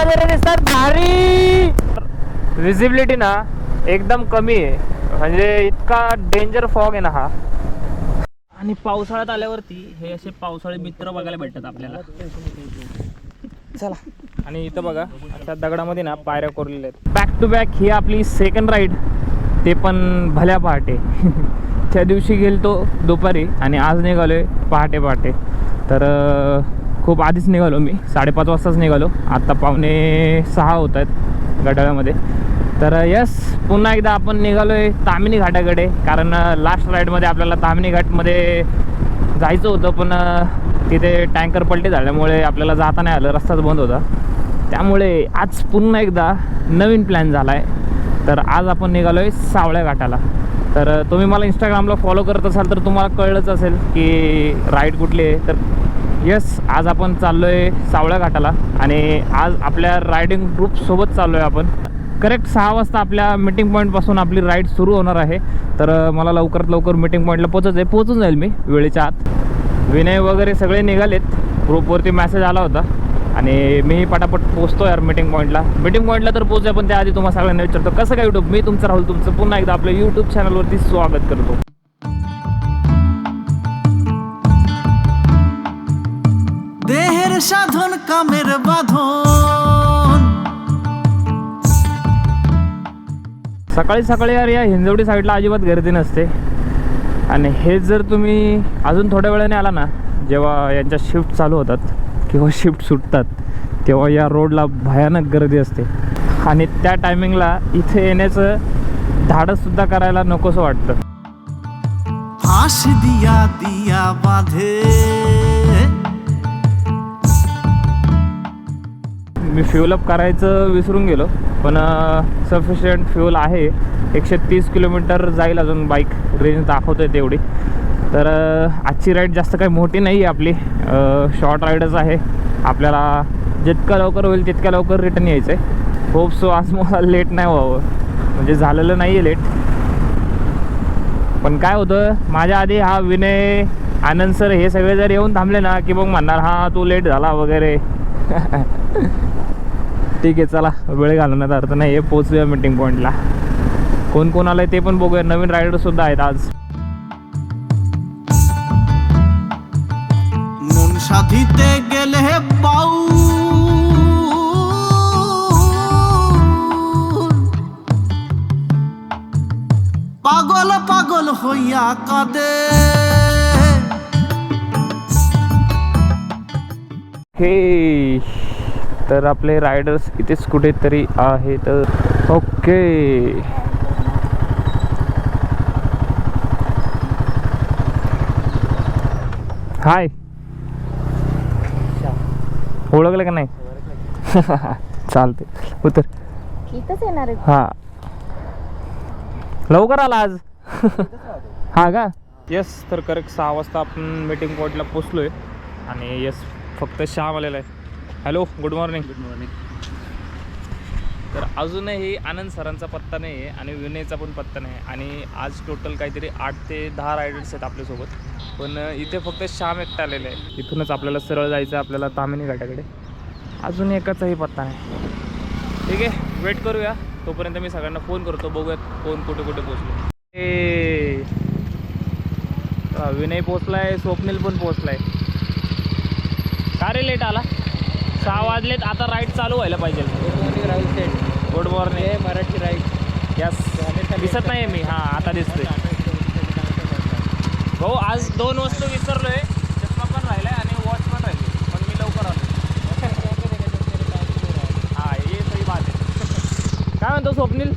नजारे दिसतात. भारी! विजिबिलिटी ना एकदम कमी आहे. म्हणजे इतका डेंजर फॉग आहे ना हा. आणि पावसाळ्यात आल्यावरती हे असे पावसाळी मित्र बघायला भेटतात आपल्याला. चला. आणि इथं बघा अशा दगडामध्ये ना पायऱ्या कोरलेल्या आहेत. बॅक टू बॅक ही आपली सेकंड राईड ते पण भल्या पहाटे. त्या दिवशी गेलतो दुपारी आणि आज निघालोय पहाटे पहाटे तर खूप आधीच निघालो मी. साडेपाच वाजताच निघालो. आत्ता पावणे सहा होत आहेत गडाळ्यामध्ये तर यस पुन्हा एकदा आपण निघालो आहे तामिनी घाटाकडे. कारण लास्ट राईडमध्ये आपल्याला तामिनी घाटमध्ये जायचं होतं पण तिथे टँकर पलटी झाल्यामुळे आपल्याला जाता नाही आलं. रस्ताच बंद होता. त्यामुळे आज पुन्हा एकदा नवीन प्लॅन झाला आहे तर आज आपण निघालो आहे सावळ्या घाटाला. तर तुम्ही मला इंस्टाग्रामला फॉलो करत असाल तर तुम्हाला कळलंच असेल की राईड कुठली आहे. तर येस आज आपण चाललो आहे सावळ्या घाटाला आणि आज आपल्या रायडिंग ग्रुपसोबत चाललो आहे आपण. करेक्ट सहा वाजता आपल्या मीटिंग पॉईंटपासून आपली राईड सुरू होणार आहे. तर मला लवकरात लवकर मीटिंग पॉईंटला पोचायचं आहे पोचून जाईल मी वेळेच्या आत. विनय वगैरे सगळे निघालेत. ग्रुपवरती मेसेज आला होता. आणि मी पटापट पोचतो यार मीटिंग पॉईंटला मीटिंग पॉईंटला तर पोचूया पण त्याआधी तुम्हाला सगळ्यांना विचारतो कसं काय यूट्यूब मी तुमचं राहुल तुमचं. पुन्हा एकदा आपल्या यूट्यूब चॅनलवरती स्वागत करतो. সাধন কামের বাঁধন सकाळी सकाळी यार या हिंजवडी साईडला अजिबात गर्दी नसते आणि हे जर तुम्ही अजून थोड्या वेळाने आला ना जेव्हा यांच्या शिफ्ट चालू होतात किंवा शिफ्ट सुटतात तेव्हा या रोडला भयानक गर्दी असते आणि त्या टायमिंगला इथे येण्याचं धाडससुद्धा करायला नकोसं वाटतं ফাঁস দিয়া দিয়া বাঁধে मी फ्युअलअप करायचं विसरून गेलो. पण सफिशियंट फ्यूल आहे. एकशे तीस किलोमीटर जाईल अजून बाईक रेंज दाखवतोय तेवढी. तर आजची राईड जास्त काही मोठी नाही आहे आपली शॉर्ट राईडच आहे. आपल्याला जितकं लवकर होईल तितक्या लवकर रिटर्न यायचं आहे होप सो आज मला लेट नाही व्हावं. म्हणजे झालेलं नाही आहे लेट पण काय होतं माझ्या आधी हा विनय आनंद सर हे सगळे जर येऊन थांबले ना की मग म्हणणार हा तू लेट झाला वगैरे. ठीक आहे चला वेळ घालवण्यात अर्थ नाही आहे पोचूया मीटिंग पॉईंटला कोण कोण आलंय ते पण बघूया नवीन रायडर सुद्धा आहेत आज মন সাধিতে গেলে বাউ পাগল পাগল হইয়া কাঁদে हे तर आपले रायडर्स इथेच कुठेतरी आहेत. ओके. हाय. ओळखलं का नाही? चालते उतर. इथंच येणार आहे. हा. लवकर आला आज. हा का? येस तर करेक्ट सहा वाजता आपण मीटिंग पॉईंटला पोचलोय आणि येस फक्त श्याम आलेला आहे. Hello good morning good morning तर अजूनही आनंद सरांचा पत्ता नाही आहे आणि विनयचा पण पत्ता नाही आणि आज टोटल काहीतरी आठ ते दहा रायडर्स आहेत आपल्यासोबत. पण इथे फक्त श्याम एकटा आलेले आहे. इथूनच आपल्याला सरळ जायचं आहे आपल्याला तामिनी घाटाकडे. अजून एकाचाही पत्ता नाही. ठीक आहे वेट करूया. तोपर्यंत मी सगळ्यांना फोन करतो. बघूयात कोण कुठे कुठे पोचलो ए विनय पोचलाय स्वप्नील पण पोचलाय का रे लेट आला. सहा वाजलेत आता राईड चालू व्हायला पाहिजे. Good morning Marathi ride yes दिसत नाही मी. हां आता दिसतोय. भाऊ आज दोन वस्तू विसरलोय. चष्मा पण राहिलाय आणि वॉच पण राहिली. पण मी लवकर आलो. हा हे सही बात आहे. काय म्हणतो स्वप्नील?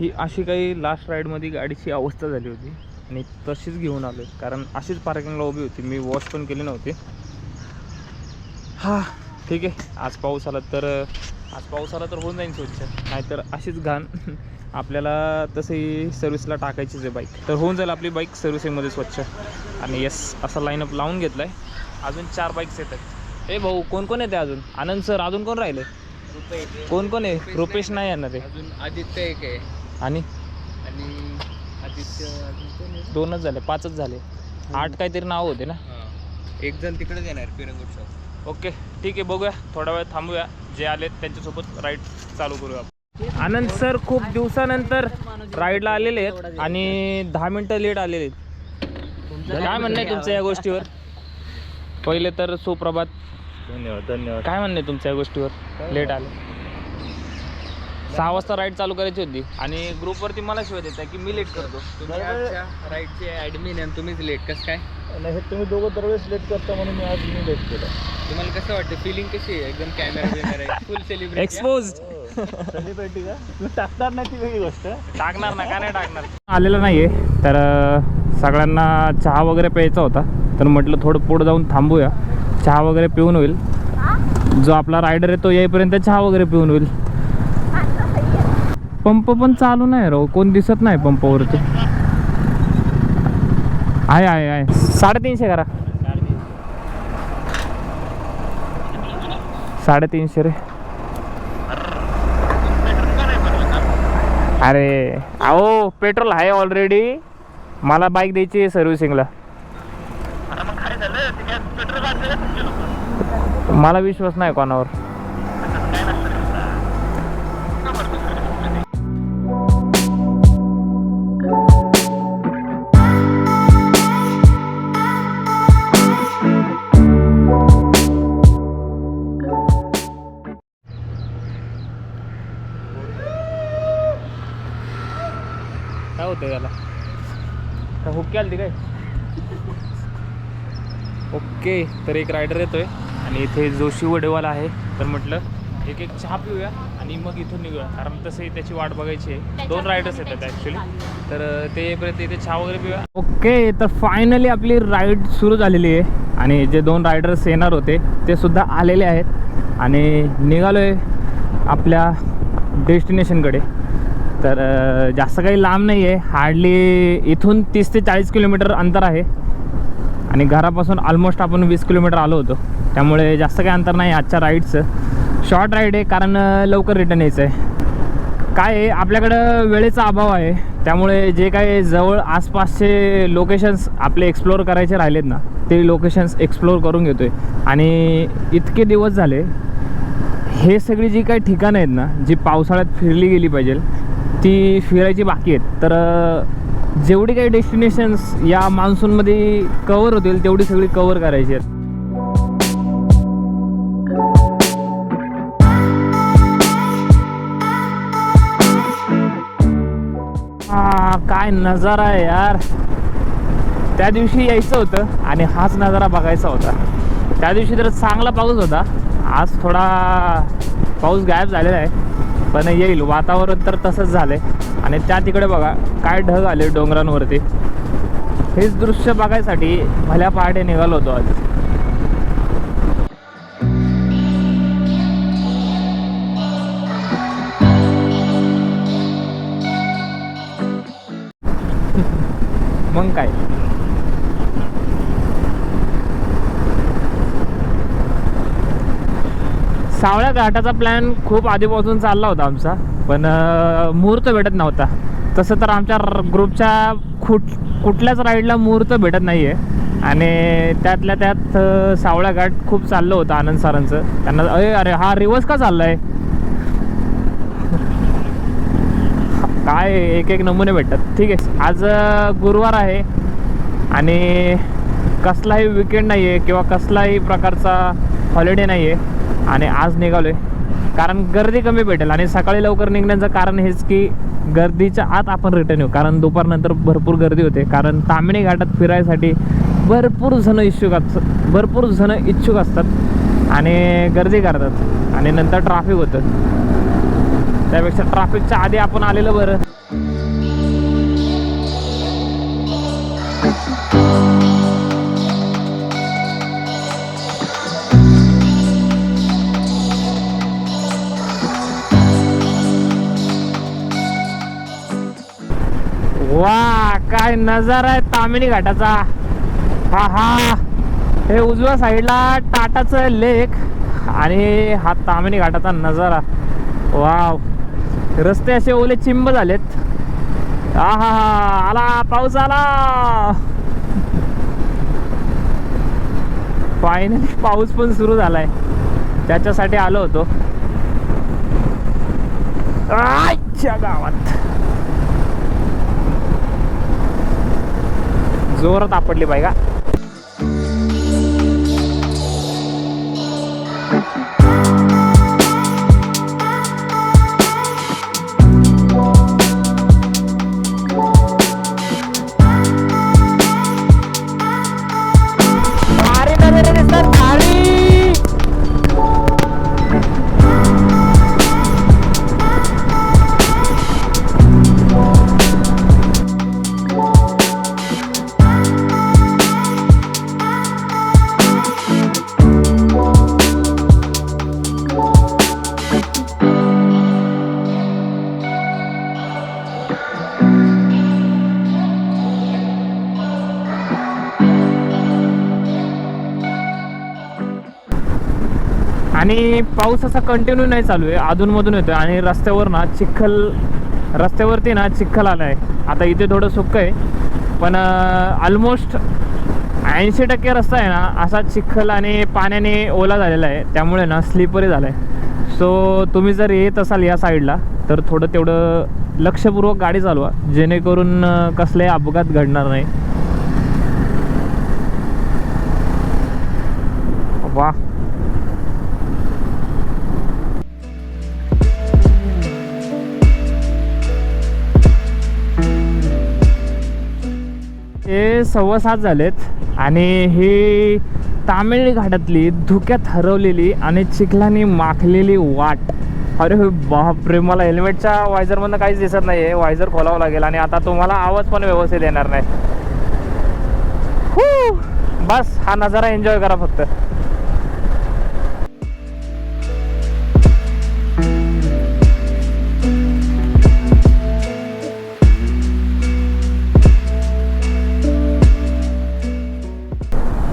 ही अशी काही लास्ट राईडमध्ये गाडीची अवस्था झाली होती. आणि तशीच घेऊन आलो कारण अशीच पार्किंगला उभी होती. मी वॉश पण केली नव्हती. हा ठीक आहे. आज पाऊस आला तर आज पाऊस आला तर होऊन जाईल स्वच्छ. नाहीतर अशीच घाण. आपल्याला तसंही सर्व्हिसला टाकायचीच आहे बाईक तर होऊन जाईल आपली बाईक सर्व्हिसिंगमध्ये स्वच्छ. आणि येस असा लाईनअप लावून घेतला आहे अजून चार बाईक्स येतात ए भाऊ कोण कोण येते अजून? आनंद सर अजून कोण राहिले? कोण कोण आहे? रुपेश नाही येणार आहे. अजून आदित्य एक आहे. आणि आणि आदित्य अजून कोण आहे दोनच झाले पाचच झाले. आठ काहीतरी नाव होते ना? एक जण तिकडेच येणार पिरंगुट शॉप ओके ठीक आहे बघूया. थोडा वेळ थांबूया. जे आलेत त्यांच्यासोबत राईड चालू करूया. आनंद सर खूप दिवसानंतर राईडला आलेले आहेत आणि दहा मिनटं लेट आलेले आहेत. काय म्हणणं आहे तुमचं या गोष्टीवर? पहिले तर सुप्रभात. धन्यवाद धन्यवाद. काय म्हणणं आहे तुमच्या या गोष्टीवर? लेट आले. सहा वाजता राईड चालू करायची होती. आणि ग्रुपवरती मला शिवाय देत की मी लेट करतो. तुम्ही आजच्या राईडचे ॲडमिन आणि तुम्हीच लेट कसं काय? नाही हे तुम्ही दोघं दरवेळेस लेट करता म्हणून मी आज मी लेट केलं. तुम्हाला कसं वाटतं? फिलिंग कशी आहे? एकदम camera full celebrity expose celebrity का? तुम्ही टाकणार नाही ती वेगळी गोष्ट. टाकणार ना का नाही टाकणार? आलेलं नाहीये. तर अं, सगळ्यांना चहा वगैरे प्यायचा होता. तर म्हटलं थोडं पुढं जाऊन थांबूया. चहा वगैरे पिऊन होईल. जो आपला रायडर आहे तो येईपर्यंत चहा वगैरे पिऊन होईल. पंप पण चालू नाही राव. कोण दिसत नाही पंपावरती. आहे आहे आहे. साडेतीनशे करा. साडेतीनशे रे. अरे अहो पेट्रोल आहे ऑलरेडी मला बाईक द्यायची आहे सर्व्हिसिंगला मला विश्वास नाही कोणावर. होतं याला काय हुक्की आली काय? ओके तर एक रायडर येतोय आणि इथे जोशी वडेवाला आहे. तर म्हटलं एक एक चहा पिऊया आणि मग इथून निघूया. कारण तसंही त्याची वाट बघायची आहे. दोन रायडर्स येतात ॲक्च्युली तर ते येईपर्यंत इथे चहा वगैरे पिऊया. ओके तर फायनली आपली राईड सुरू झालेली आहे. आणि जे दोन रायडर्स येणार होते ते सुद्धा आलेले आहेत. आणि निघालो आहे आपल्या डेस्टिनेशनकडे तर जास्त काही लांब नाही आहे. हार्डली इथून तीस ते चाळीस किलोमीटर अंतर आहे. आणि घरापासून ऑलमोस्ट आपण वीस किलोमीटर आलो होतो. त्यामुळे जास्त काही अंतर नाही आजच्या राईडचं शॉर्ट राईड आहे कारण लवकर रिटर्न यायचं आहे. काय आहे आपल्याकडं वेळेचा अभाव आहे. त्यामुळे जे काही जवळ आसपासचे लोकेशन्स आपले एक्सप्लोअर करायचे राहिलेत ना ते लोकेशन्स एक्सप्लोअर करून घेतो आहे आणि इतके दिवस झाले हे सगळी जी काही ठिकाणं आहेत ना जी पावसाळ्यात फिरली गेली पाहिजे ती फिरायची बाकी आहेत. तर जेवढी काही डेस्टिनेशन्स या मान्सूनमध्ये कवर होतील तेवढी सगळी कवर करायची आहेत. काय नजारा आहे यार. त्या दिवशी यायचं होतं आणि हाच नजारा बघायचा होता. त्या दिवशी तर चांगला पाऊस होता. आज थोडा पाऊस गायब झालेला आहे. पण येईल. वातावरण तर तसंच झालं आहे आणि त्या तिकडे बघा काय ढग आले डोंगरांवरती. हेच दृश्य बघायसाठी भल्या पहाटे निघालो होतो आज. मग काय? सावळ्या घाटाचा प्लॅन खूप आधीपासून चालला होता आमचा. पण मुहूर्त भेटत नव्हता. तसं तर आमच्या र- ग्रुपच्या कुठ कुठल्याच राईडला मुहूर्त भेटत नाही आहे आणि त्यातल्या त्यात अं, सावळ्या घाट खूप चाललं होतं आनंद सरांचं. त्यांना अरे अरे हा रिवर्स का चालला आहे काय एक एक नमुने भेटतात. ठीक आहे. आज गुरुवार आहे. आणि कसलाही विकेंड नाही आहे किंवा कसलाही प्रकारचा हॉलिडे नाही आहे आणि आज निघालो आहे कारण गर्दी कमी भेटेल आणि सकाळी लवकर निघण्याचं कारण हेच की गर्दीच्या आत आपण रिटर्न येऊ. कारण दुपारनंतर भरपूर गर्दी होते. कारण तामिणी घाटात फिरायसाठी भरपूर जण इच्छुक असतात भरपूर जण इच्छुक असतात आणि गर्दी करतात. आणि नंतर ट्राफिक होतं. त्यापेक्षा ट्राफिकच्या आधी आपण आलेलं बरं. नजारा आहे तामिनी घाटाचा. हा हा हे उजव्या साईडला टाटाचं लेक आणि हा तामिनी घाटाचा नजारा. वाव. रस्ते असे ओले चिंब झालेत. हा हा हा आला पाऊस आला. फायनली पाऊस पण सुरू झालाय. त्याच्यासाठी आलो होतो. आजच्या गावात. जोरात आपडली बाई का? आणि पाऊस असा कंटिन्यू नाही चालू आहे. अधूनमधून येतोय. आणि रस्त्यावर ना चिखल रस्त्यावरती ना चिखल आला आहे आता इथे थोडं सुक्क आहे. पण ऑलमोस्ट ऐंशी टक्के रस्ता आहे ना असा चिखल आणि पाण्याने ओला झालेला आहे. त्यामुळे ना स्लिपरी झाला आहे सो तुम्ही जर येत असाल या साईडला तर थोडं तेवढं लक्षपूर्वक गाडी चालवा. जेणेकरून कसलेही अपघात घडणार नाही. वा हे सव्वा सात झालेत आणि ही तामिळ घाटातली धुक्यात हरवलेली आणि चिखलाने माखलेली वाट. अरे बापरे मला हेल्मेटच्या वायझरमधनं काहीच दिसत नाही आहे वायझर खोलावं लागेल आणि आता तुम्हाला आवाज पण व्यवस्थित येणार नाही. बस हा नजारा एन्जॉय करा फक्त.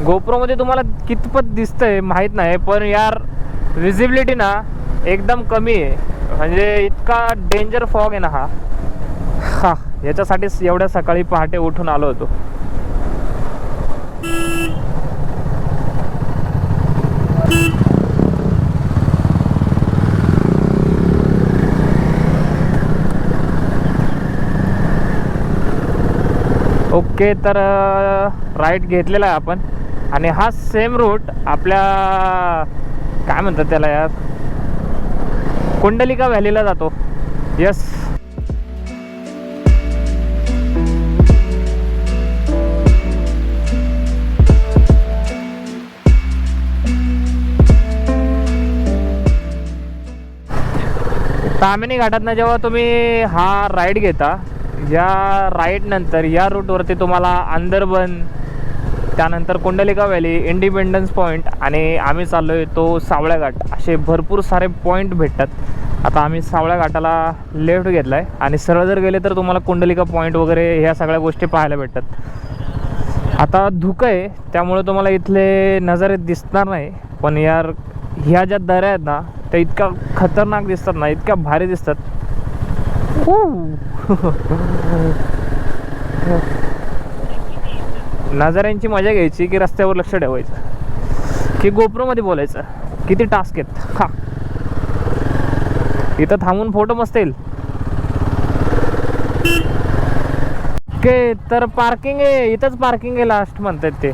गोप्रोमध्ये तुम्हाला कितपत दिसतंय माहीत नाही पण यार विजिबिलिटी ना एकदम कमी आहे. म्हणजे इतका डेंजर फॉग आहे ना हा. हा याच्यासाठीच एवढ्या सकाळी पहाटे उठून आलो होतो. ओके तर राईट घेतलेला आहे आपण. आणि हा सेम रूट आपल्या काय म्हणतात त्याला यार? कुंडलिका व्हॅलीला जातो. यस तामिनी घाटातनं जेव्हा तुम्ही हा राईड घेता या राईड नंतर या रूटवरती तुम्हाला अंदरबन त्यानंतर कुंडलिका व्हॅली इंडिपेंडन्स पॉईंट आणि आम्ही चाललोय तो सावळ्या घाट. असे भरपूर सारे पॉईंट भेटतात. आता आम्ही सावळ्या घाटाला लेफ्ट घेतला आहे आणि सरळ जर गेले तर तुम्हाला कुंडलिका पॉईंट वगैरे ह्या सगळ्या गोष्टी पाहायला भेटतात. आता धुकं आहे त्यामुळे तुम्हाला इथले नजारे दिसणार नाही. पण यार ह्या ज्या दऱ्या आहेत ना त्या इतक्या खतरनाक दिसतात ना इतक्या भारी दिसतात. नजाऱ्यांची मजा घ्यायची की रस्त्यावर लक्ष ठेवायचं? की गोप्रोमध्ये बोलायचं? किती टास्क आहेत? हा. इथं थांबून फोटो मस्त येईल के तर पार्किंग आहे. इथंच पार्किंग आहे लास्ट म्हणतात ते.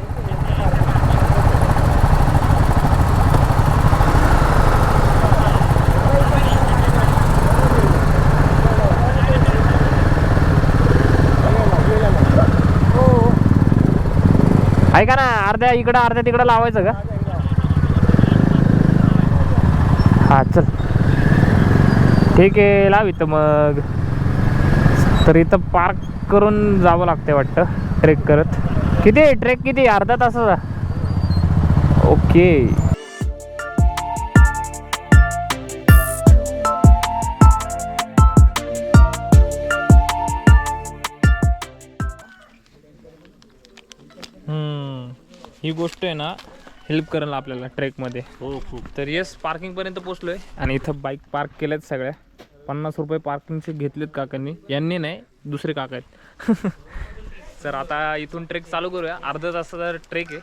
ऐका ना अर्ध्या इकडं अर्ध्या तिकडं लावायचं का? हा चल. ठीक आहे लाव इथं मग. तर इथं पार्क करून जावं लागते वाटतं ट्रेक करत. किती आहे? ट्रेक किती अर्धा तासाचा? ओके ही गोष्ट आहे ना हेल्प करेल आपल्याला ट्रेकमध्ये. हो खूप. तर येस पार्किंगपर्यंत पोचलोय आणि इथं बाईक पार्क केल्यात सगळ्या. पन्नास रुपये पार्किंगचे घेतलेत काकांनी. यांनी नाही दुसरे काका आहेत. तर आता इथून ट्रेक चालू करूया. अर्धा तासाचा ट्रेक आहे.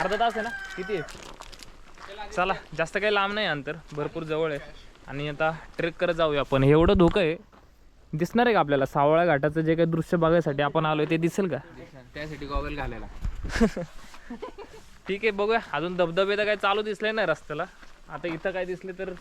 अर्धा तास आहे ना? किती आहे? चला जास्त काही लांब नाही अंतर. भरपूर जवळ आहे. आणि आता ट्रेक करत जाऊया आपण. एवढं धोकं आहे. दिसणार आहे का आपल्याला? सावळा घाटाचं जे काही दृश्य बघायसाठी आपण आलोय ते दिसेल का? त्यासाठी गॉगल घालायला. ठीक आहे बघूया. अजून धबधबे तर काही चालू दिसले नाही रस्त्याला. आता इथं काय दिसले तर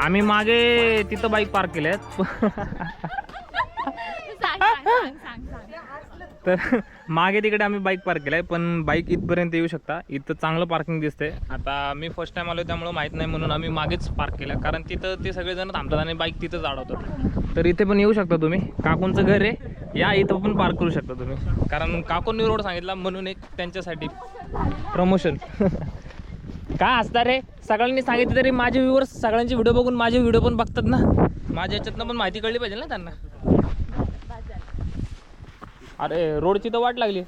आम्ही मागे तिथं बाईक पार्क केल्यात. तर मागे तिकडे आम्ही बाईक पार्क केलाय पण बाईक इथपर्यंत येऊ शकता. इथं चांगलं पार्किंग दिसते आता मी फर्स्ट टाइम आलो त्यामुळे माहीत नाही म्हणून आम्ही मागेच पार्क केलं. कारण तिथं ते सगळेजण थांबतात आणि बाईक तिथंच अडवतात तर इथे पण येऊ शकता तुम्ही. काकूंचं घर आहे. या इथं पण पार्क करू शकता तुम्ही. कारण काकूंनी रोड सांगितला म्हणून एक त्यांच्यासाठी प्रमोशन काय असता रे? सगळ्यांनी सांगितलं तरी माझे व्ह्युअर्स सगळ्यांचे व्हिडिओ बघून माझे व्हिडिओ पण बघतात ना. माझ्या याच्यातनं पण माहिती कळली पाहिजे ना त्यांना. अरे रोडची तर वाट लागली.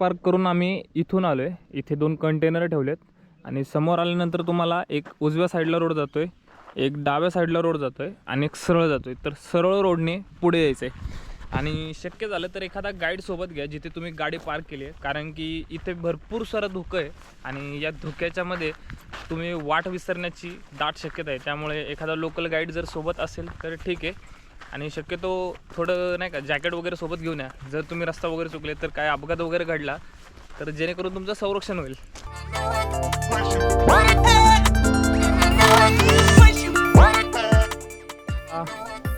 पार्क करून आम्ही इथून आलो आहे इथे दोन कंटेनर ठेवलेत. आणि समोर आल्यानंतर तुम्हाला एक उजव्या साईडला रोड जातो आहे एक डाव्या साईडला रोड जातो आहे आणि एक सरळ जातो आहे तर सरळ रोडने पुढे यायचं आहे आणि शक्य झालं तर एखादा गाईड सोबत घ्या जिथे तुम्ही गाडी पार्क केली आहे. कारण की इथे भरपूर सारं धुकं आहे आणि या धुक्याच्यामध्ये तुम्ही वाट विसरण्याची दाट शक्यता आहे. त्यामुळे एखादा लोकल गाईड जर सोबत असेल तर ठीक आहे. आणि शक्यतो थोडं नाही का जॅकेट वगैरे सोबत घेऊन या. जर तुम्ही रस्ता वगैरे चुकले तर काय अपघात वगैरे घडला तर जेणेकरून तुमचं संरक्षण होईल.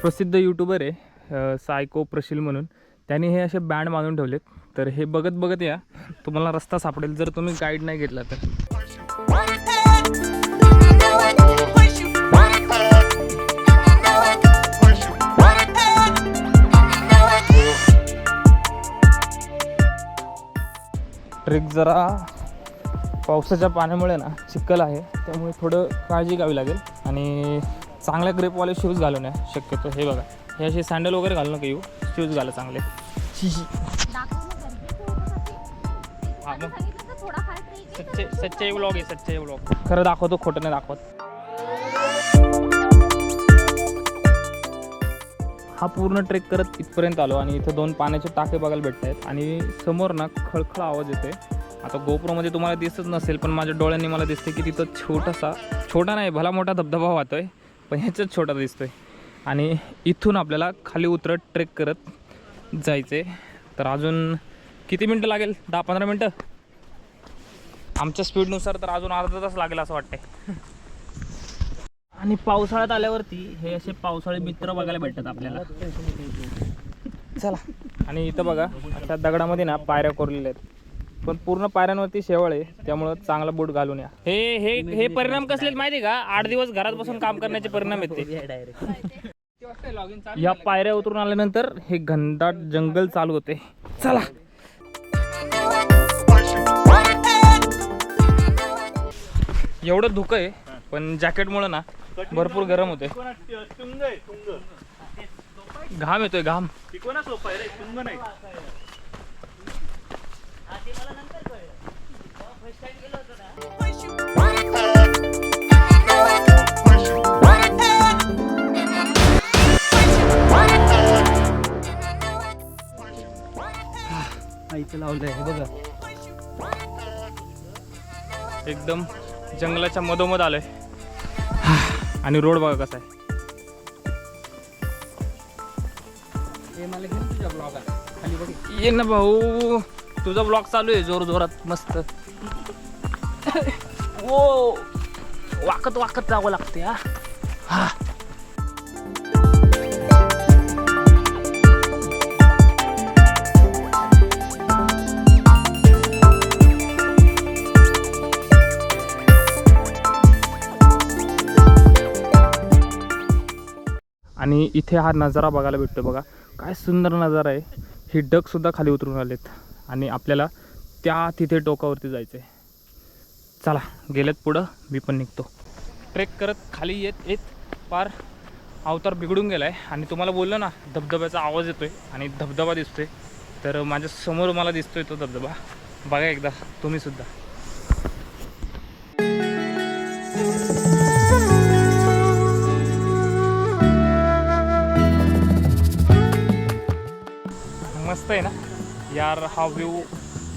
प्रसिद्ध यूट्यूबर आहे. सायको प्रशील म्हणून. त्यांनी हे असे बँड बांधून ठेवलेत. तर हे बघत बघत या. तुम्हाला रस्ता सापडेल. जर तुम्ही गाईड नाही घेतला तर. ट्रेक जरा पावसाच्या पाण्यामुळे ना चिखल आहे. त्यामुळे थोडं काळजी घ्यावी लागेल. आणि चांगल्या ग्रेपवाले शूज घालून या. शक्यतो हे बघा. हे असे सँडल वगैरे घालू नका येऊ शूज घाला चांगले? हा, मग. सच्चे सच्चे व्लॉग आहे सच्चे व्लॉग खरं दाखवतो खोटं नाही दाखवत. हा पूर्ण ट्रेक करत इथपर्यंत आलो आणि इथं दोन पाण्याचे टाके बघायला भेटत आहेत आणि समोर ना खळखळ आवाज येतोय. आता गोप्रोमध्ये तुम्हाला दिसत नसेल पण माझ्या डोळ्यांनी मला दिसते की तिथं छोटासा छोटा नाही भला मोठा धबधबा वाहतोय पण ह्याच्यात छोटा दिसतोय. आणि इथून आपल्याला खाली उतरत ट्रेक करत जायचे. तर अजून किती मिनटं लागेल? दहा पंधरा मिनटं? आमच्या स्पीडनुसार तर अजून अर्धा तास लागेल असं वाटतंय. आणि पावसाळ्यात आल्यावरती हे असे पावसाळी मित्र बघायला भेटतात आपल्याला. चला. आणि इथं बघा अशा दगडामध्ये ना पायऱ्या कोरलेल्या आहेत. पण पूर्ण पायऱ्यांवरती शेवळ आहे त्यामुळं चांगला बूट घालून या. हे हे हे परिणाम कसले माहिती का? आठ दिवस घरात बसून काम करण्याचे परिणाम आहेत ते. या पायऱ्या उतरून आल्यानंतर हे घनदाट जंगल चालू होते. चला. एवढं धुकं आहे पण जॅकेटमुळं ना भरपूर गरम होते. घाम येतोय घाम. आईचं लावलंय हे बघा. एकदम जंगलाच्या मधोमध आलोय. आणि रोड बघा कसा आहे. ये ना भाऊ तुझा ब्लॉग चालू आहे जोर जोरात मस्त. ओ वाकत वाकत जावं लागते हा. आणि इथे हा नजारा बघायला भेटतो बघा. काय सुंदर नजारा आहे. ही डगसुद्धा खाली उतरून आलेत. आणि आपल्याला त्या तिथे टोकावरती जायचं आहे चला गेलेत पुढं. मी पण निघतो. ट्रेक करत खाली येत येत पार अवतार बिघडून गेला आहे आणि तुम्हाला बोललो ना धबधब्याचा आवाज येतो आहे आणि धबधबा दिसतो आहे तर माझ्यासमोर मला आहे तो धबधबा. बघा एकदा तुम्हीसुद्धा मस्त आहे ना? यार हा व्ह्यू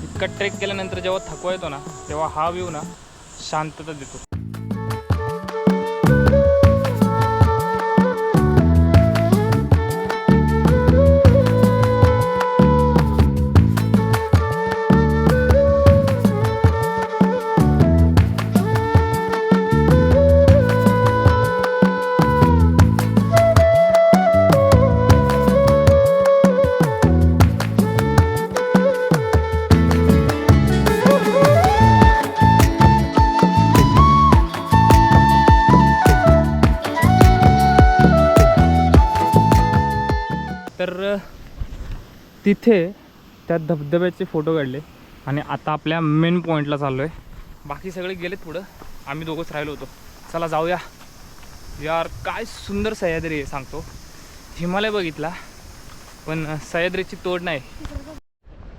इतका ट्रेक केल्यानंतर जेव्हा थकवा येतो ना तेव्हा हा व्ह्यू ना शांतता देतो. तिथे त्या धबधब्याचे फोटो काढले आणि आता आपल्या मेन पॉईंटला चाललो आहे बाकी सगळे गेलेत पुढं. आम्ही दोघंच राहिलो होतो. चला जाऊया. यार काय सुंदर सह्याद्री आहे सांगतो. हिमालय बघितला पण सह्याद्रीची तोड नाही.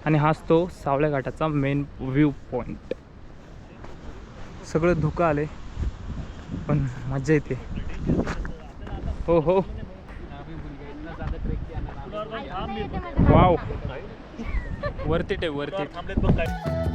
आणि हाच तो सावळ्या घाटाचा मेन व्ह्यू पॉईंट सगळं धुकं आले पण मजा येते. हो हो. वाव. वरती टे वरती. धुकं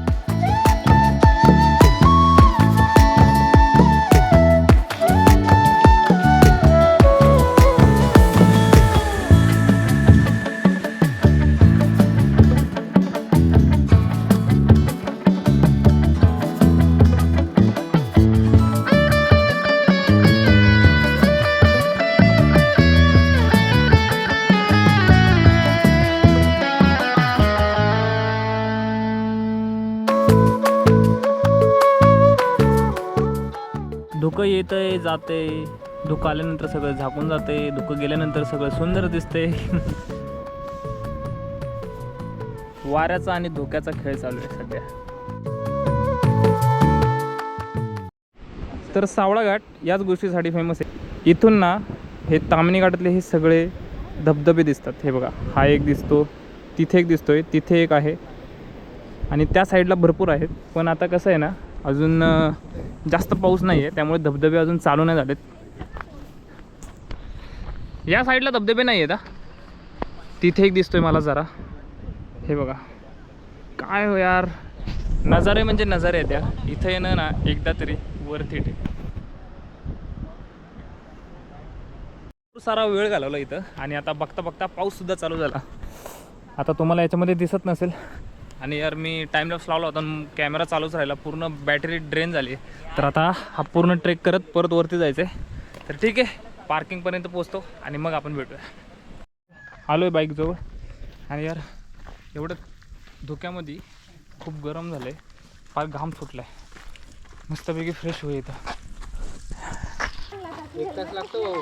येतंय जाते धुकं आल्यानंतर सगळं झाकून जाते धुकं गेल्यानंतर सगळं सुंदर दिसते वाऱ्याचा आणि धोक्याचा खेळ चालू आहे सध्या. तर सावळा घाट याच गोष्टीसाठी फेमस आहे. इथून ना हे तामणी घाटातले हे सगळे धबधबे दिसतात. हे बघा हा एक दिसतो तिथे एक दिसतोय तिथे एक आहे. आणि त्या साईडला भरपूर आहेत. पण आता कसं आहे ना अजून जास्त पाऊस नाही आहे त्यामुळे धबधबे अजून चालू नाही झालेत. या साईडला धबधबे नाही आहेत तिथे एक दिसतोय मला जरा. हे बघा. काय हो यार? नजारे म्हणजे नजारे आहेत या. इथं येणं ना एकदा तरी वरती आहे सारा वेळ घालवला इथं. आणि आता बघता बघता पाऊससुद्धा चालू झाला. आता तुम्हाला याच्यामध्ये दिसत नसेल. आणि यार मी टाईमलॅप्स लावला होता कॅमेरा चालूच राहिला. पूर्ण बॅटरी ड्रेन झाली. तर आता हा पूर्ण ट्रेक करत परत वरती जायचं आहे तर ठीक आहे पार्किंगपर्यंत पोचतो आणि मग आपण भेटूया. आलो आहे बाईकजवळ आणि यार एवढं धुक्यामध्ये खूप गरम झालं आहे फार घाम सुटला आहे मस्तपैकी फ्रेश होईल इथं. एक तास लागतो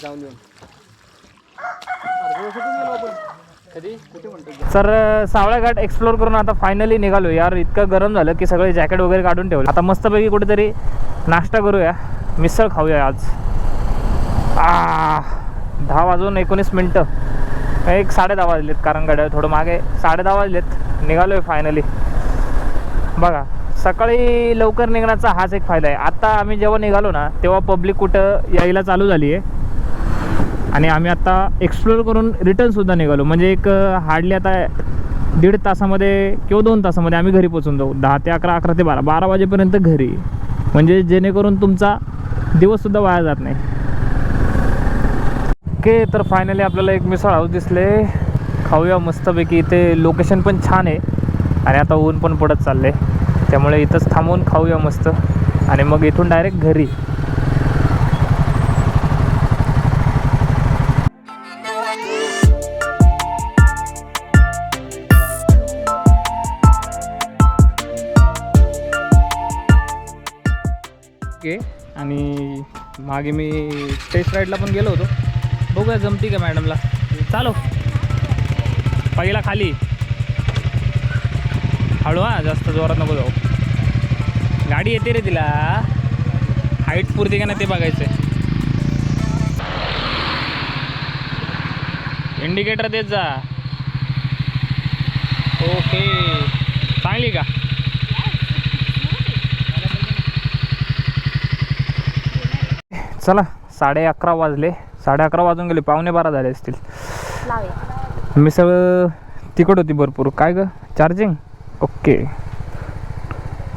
जाऊन येऊन. सर सावळा घाट एक्सप्लोर करून आता फायनली निघालो यार इतकं गरम झालं की सगळे जॅकेट वगैरे काढून ठेवले. आता मस्तपैकी कुठेतरी नाश्ता करूया. मिसळ खाऊया आज. आ दहा वाजून एकोणीस मिनटं. एक साडे दहा वाजलेत कारण गाड्या थोडं मागे साडे दहा वाजलेत. निघालो आहे फायनली बघा सकाळी लवकर निघण्याचा हाच एक फायदा आहे. आता आम्ही जेव्हा निघालो ना तेव्हा पब्लिक कुठं यायला चालू झाली आहे आणि आम्ही आता एक्सप्लोर करून रिटर्नसुद्धा निघालो. म्हणजे एक हार्डली आता दीड तासामध्ये किंवा दोन तासामध्ये आम्ही घरी पोचून जाऊ. दहा ते अकरा अकरा ते बारा बारा वाजेपर्यंत घरी. म्हणजे जेणेकरून तुमचा दिवससुद्धा वाया जात नाही. ओके तर फायनली आपल्याला एक मिसळ हाऊस दिसले. खाऊया मस्तपैकी. इथे लोकेशन पण छान आहे. आणि आता ऊन पण पडत चाललं आहे त्यामुळे इथंच थांबून खाऊया मस्त. आणि मग इथून डायरेक्ट घरी. मागे मी टेस्ट राईडला पण गेलो होतो. बघूया जमती का मॅडमला चालो. पहिला खाली. हळू हा जास्त जोरात नको जाऊ. गाडी येते रे तिला. हाईट पुरते का नाही ते बघायचं आहे इंडिकेटर देत जा. ओके चांगली का? चला साडे अकरा वाजले. साडे अकरा वाजून गेले पावणे बारा झाले असतील. मिसळ तिकट होती भरपूर. काय ग? चार्जिंग ओके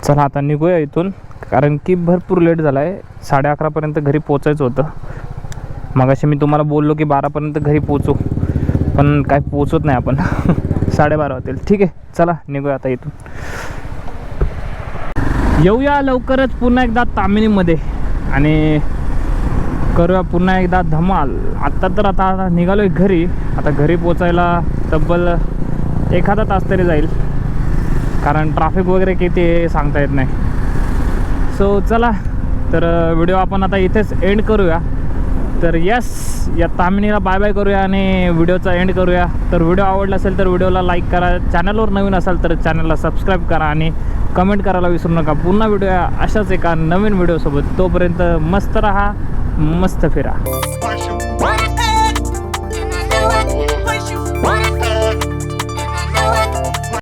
चला आता निघूया इथून. कारण की भरपूर लेट झाला आहे साडे अकरापर्यंत घरी पोचायचं होतं. मग असे मी तुम्हाला बोललो की बारापर्यंत घरी पोचू पण काय पोचत नाही आपण. साडेबारा होतील. ठीक आहे चला निघूया आता इथून. येऊया लवकरच पुन्हा एकदा तामिनीमध्ये. आणि करूया पुन्हा एकदा धमाल. आत्ता तर आता निघालो आहे घरी. आता घरी पोचायला तब्बल एखादा तास तरी जाईल. कारण ट्रॅफिक वगैरे किती आहे सांगता येत नाही. सो चला. तर व्हिडिओ आपण आता इथेच एंड करूया. तर यस या तामिनीला बाय बाय करूया आणि व्हिडिओचा एंड करूया. तर व्हिडिओ आवडला असेल तर व्हिडिओला लाईक करा. चॅनलवर नवीन असाल तर चॅनलला सबस्क्राईब करा आणि कमेंट करायला विसरू नका. पुन्हा व्हिडिओ अशाच एका नवीन व्हिडिओसोबत तोपर्यंत मस्त राहा. मस्त फिरा